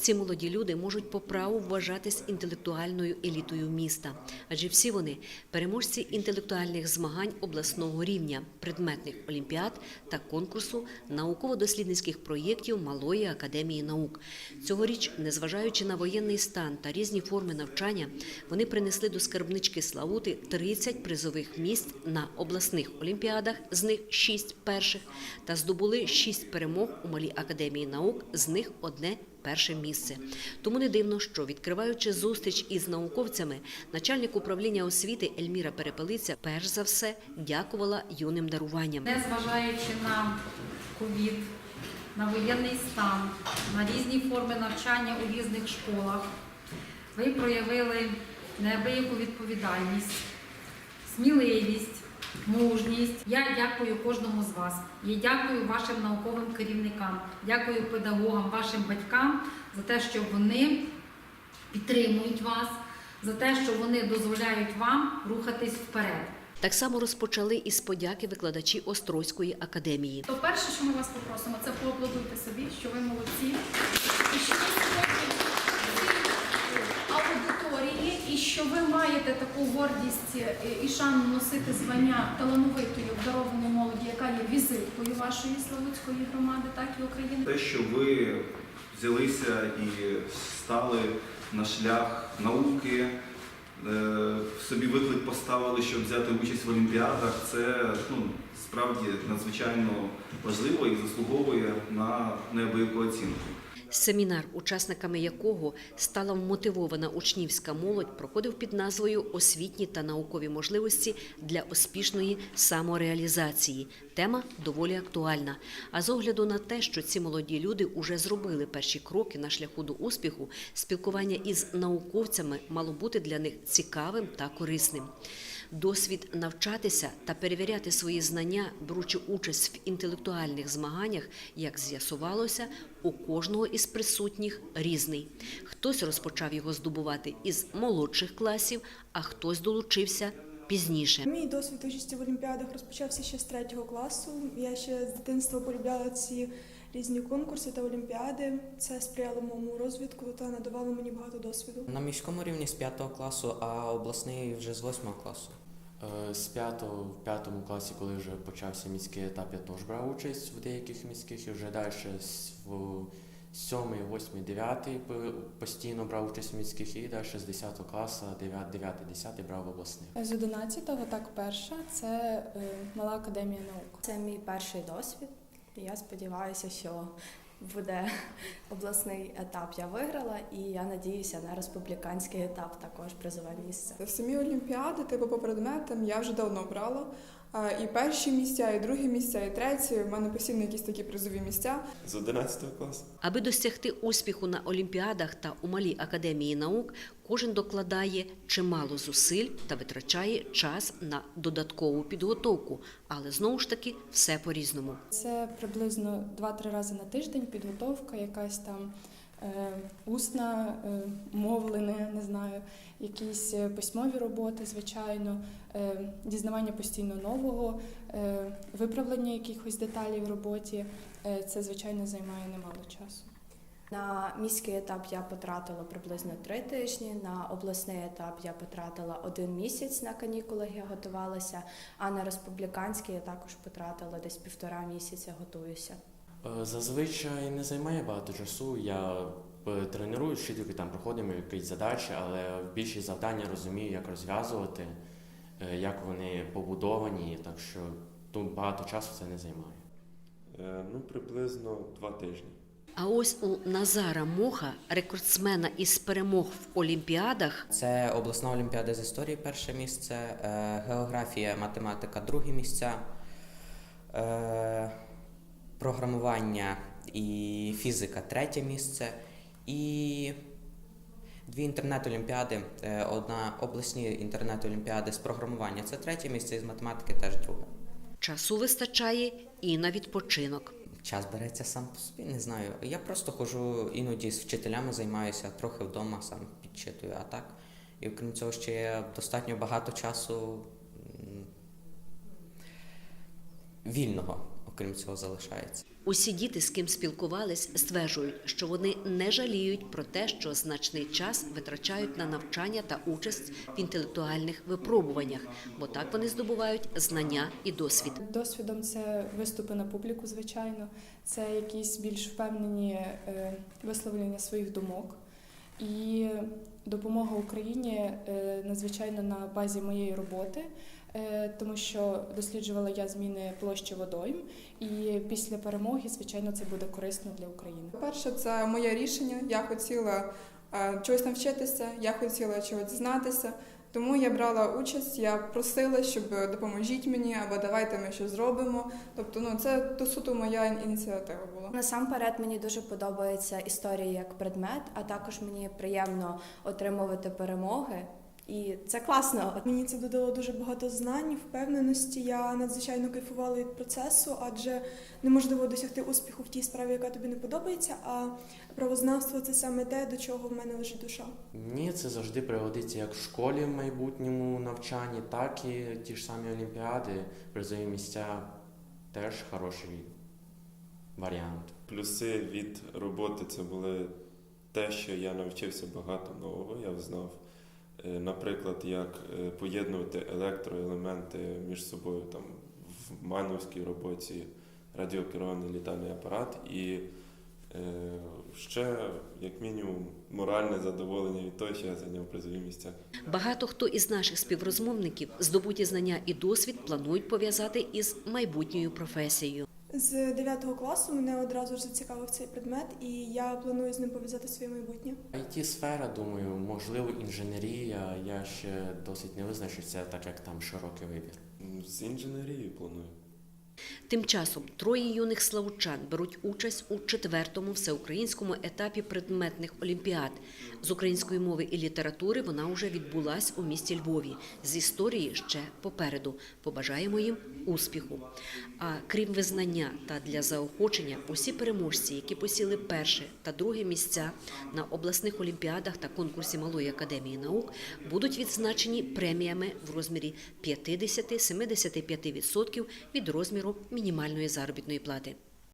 Ці молоді люди можуть по праву вважатись інтелектуальною елітою міста, адже всі вони переможці інтелектуальних змагань обласного рівня, предметних олімпіад та конкурсу науково-дослідницьких проєктів Малої академії наук. Цьогоріч, незважаючи на воєнний стан та різні форми навчання, вони принесли до скарбнички Славути 30 призових місць на обласних олімпіадах, з них 6 перших, та здобули 6 перемог у Малій академії наук, з них одне перше місце. Тому не дивно, що відкриваючи зустріч із науковцями, начальник управління освіти Ельміра Перепелиця перш за все дякувала юним даруванням. Незважаючи на ковід, на воєнний стан, на різні форми навчання у різних школах, ви проявили неабияку відповідальність, сміливість, мужність. Я дякую кожному з вас. Я дякую вашим науковим керівникам, дякую педагогам, вашим батькам за те, що вони підтримують вас, за те, що вони дозволяють вам рухатись вперед. Так само розпочали із подяки викладачі Острозької академії. То перше, що ми вас попросимо, це поаплодуйте собі, що ви молодці. І що ви сьогодні і що ви маєте таку гордість е, і шану носити звання талановитої обдарованої молоді, яка є візиткою вашої Славутської громади, так і України. Те, що ви взялися і стали на шлях науки, е, собі виклик поставили, щоб взяти участь в олімпіадах, це ну, справді надзвичайно важливо і заслуговує на неабияку оцінку. Семінар, учасниками якого стала вмотивована учнівська молодь, проходив під назвою Освітні та наукові можливості для успішної самореалізації. Тема доволі актуальна. А з огляду на те, що ці молоді люди уже зробили перші кроки на шляху до успіху, спілкування із науковцями мало бути для них цікавим та корисним. Досвід навчатися та перевіряти свої знання, беручи участь в інтелектуальних змаганнях, як з'ясувалося, у кожного із присутніх різний. Хтось розпочав його здобувати із молодших класів, а хтось долучився пізніше. Мій досвід участі в олімпіадах розпочався ще з третього класу. Я ще з дитинства полюбляла ці різні конкурси та олімпіади. Це сприяло моєму розвитку та надавало мені багато досвіду. На міському рівні з 5 класу, а обласний вже з 8 класу. Е, З п'ятого в п'ятому класі, коли вже почався міський етап, я теж брав участь в деяких міських і вже далі в сьомий, восьмий, дев'ятий по- постійно брав участь в міських і далі з 10 класу, 9, 9, 10 брав в обласних. З 11-го, так перша, це е, Мала академія наук. Це мій перший досвід. Я сподіваюся, що буде обласний етап. Я виграла, і я надіюся на республіканський етап також призове місце. Самі олімпіади, типу по предметам, я вже давно брала. І перші місця, і другі місця, і треті. У мене постійно якісь такі призові місця. З 11 класу. Аби досягти успіху на олімпіадах та у малій академії наук, кожен докладає чимало зусиль та витрачає час на додаткову підготовку, але знову ж таки все по-різному. Це приблизно 2-3 рази на тиждень підготовка, якась там усна, е, мовлене, не знаю, якісь е, письмові роботи, звичайно, е, дізнавання постійно нового, е, виправлення якихось деталей в роботі. Е, це, звичайно, займає немало часу. На міський етап я потратила приблизно три тижні. На обласний етап я потратила один місяць на канікулах. Я готувалася. А на республіканський я також потратила десь півтора місяця. Готуюся. Е, Зазвичай не займає багато часу. Я е, треную вчительки, там проходимо якісь задачі, але в більшість завдання розумію, як розв'язувати, е, як вони побудовані, так що тут багато часу це не займає. Ну, приблизно два тижні. А ось у Назара Моха, рекордсмена із перемог в олімпіадах, Це обласна олімпіада з історії перше місце, географія, математика друге місця, програмування і фізика третє місце. І дві інтернет-олімпіади, е, одна обласні інтернет-олімпіади з програмування це третє місце, і з математики теж друге. часу вистачає і на відпочинок. Час береться сам по собі, не знаю. Я просто ходжу іноді з вчителями займаюся, трохи вдома сам підчитую, а так. І окрім цього, ще є достатньо багато часу вільного, крім цього, залишається. Усі діти, з ким спілкувались, стверджують, що вони не жаліють про те, що значний час витрачають на навчання та участь в інтелектуальних випробуваннях, бо так вони здобувають знання і досвід. Досвідом це виступи на публіку, звичайно, це якісь більш впевнені е, висловлення своїх думок. І допомога Україні е, надзвичайно на базі моєї роботи, тому що досліджувала я зміни площі водойм, і після перемоги, звичайно, це буде корисно для України. Перше, це моє рішення. Я хотіла е, чогось навчитися, я хотіла чогось дізнатися. Тому я брала участь, я просила, щоб допоможіть мені або давайте ми щось зробимо. Тобто, ну це то суто моя ініціатива була. Насамперед мені дуже подобається історія як предмет, а також мені приємно отримувати перемоги. І це класно. Мені це додало дуже багато знань, впевненості. Я надзвичайно кайфувала від процесу, адже неможливо досягти успіху в тій справі, яка тобі не подобається. А правознавство це саме те, до чого в мене лежить душа. Мені це завжди пригодиться як в школі в майбутньому навчанні, так і ті ж самі олімпіади, призові місця теж хороший варіант. Плюси від роботи це були те, що я навчився багато нового, я знав. Е, Наприклад, як е, поєднувати електроелементи між собою там в мановській роботі радіокерований літальний апарат і е, ще, як мінімум, моральне задоволення від того, що я зайняв призові місця. Багато хто із наших співрозмовників здобуті знання і досвід планують пов'язати із майбутньою професією. З 9 класу мене одразу ж зацікавив цей предмет, і я планую з ним пов'язати своє майбутнє. it сфера, думаю, можливо, інженерія. Я ще досить не визначився, так як там широкий вибір. З інженерією планую. Тим часом троє юних славучан беруть участь у четвертому всеукраїнському етапі предметних олімпіад. З української мови і літератури вона вже відбулась у місті Львові. З історії ще попереду. Побажаємо їм успіху. А крім визнання та для заохочення, усі переможці, які посіли перше та друге місця на обласних олімпіадах та конкурсі Малої академії наук, будуть відзначені преміями в розмірі 50-75% від розміру мінімальної заробітної плати.